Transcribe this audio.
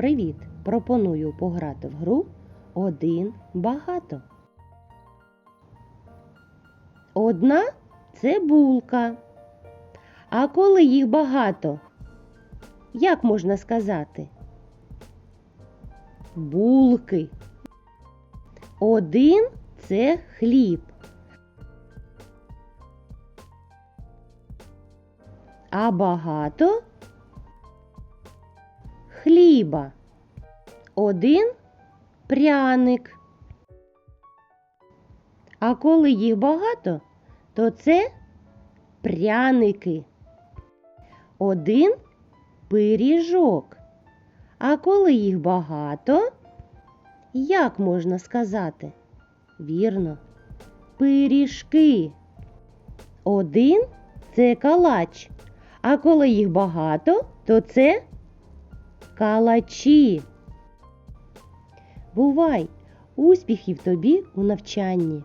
Привіт! Пропоную пограти в гру один багато. Одна це булка. А коли їх багато, як можна сказати? Булки. Один це хліб. А багато хліба. Один пряник. А коли їх багато, то це пряники. Один пиріжок. А коли їх багато, як можна сказати? Вірно, пиріжки. Один це калач. А коли їх багато, то це калачі. Бувай! Успіхів тобі у навчанні!